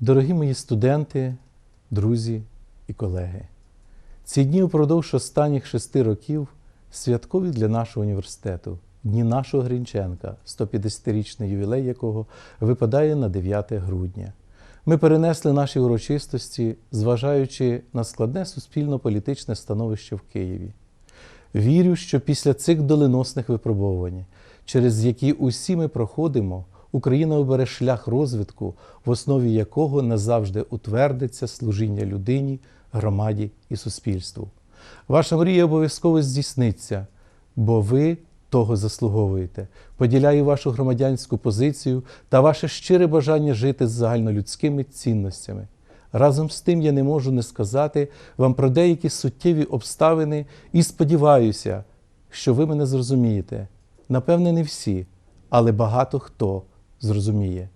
Дорогі мої студенти, друзі і колеги, ці дні упродовж останніх шести років святкові для нашого університету, дні нашого Грінченка, 150-річний ювілей якого випадає на 9 грудня. Ми перенесли наші урочистості, зважаючи на складне суспільно-політичне становище в Києві. Вірю, що після цих доленосних випробувань, через які усі ми проходимо, Україна обере шлях розвитку, в основі якого назавжди утвердиться служіння людині, громаді і суспільству. Ваша мрія обов'язково здійсниться, бо ви того заслуговуєте. Поділяю вашу громадянську позицію та ваше щире бажання жити з загальнолюдськими цінностями. Разом з тим я не можу не сказати вам про деякі суттєві обставини і сподіваюся, що ви мене зрозумієте. Напевне, не всі, але багато хто зрозуміє.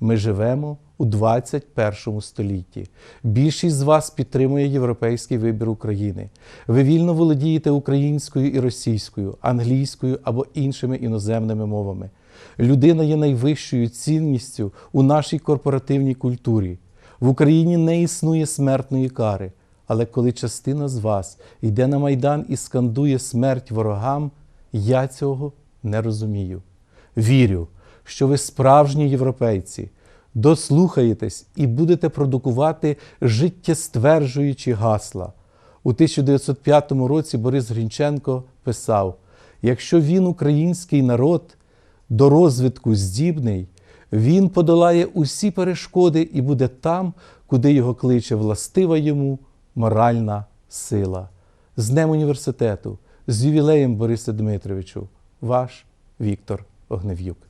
Ми живемо у 21 столітті. Більшість з вас підтримує європейський вибір України. Ви вільно володієте українською і російською, англійською або іншими іноземними мовами. Людина є найвищою цінністю у нашій корпоративній культурі. В Україні не існує смертної кари. Але коли частина з вас йде на майдан і скандує смерть ворогам, я цього не розумію. Вірю, що ви справжні європейці, дослухаєтесь і будете продукувати життєстверджуючі гасла. У 1905 році Борис Грінченко писав: якщо він, український народ, до розвитку здібний, він подолає усі перешкоди і буде там, куди його кличе властива йому моральна сила. З Днем університету, з ювілеєм Бориса Дмитровичу, ваш Віктор Огнев'юк.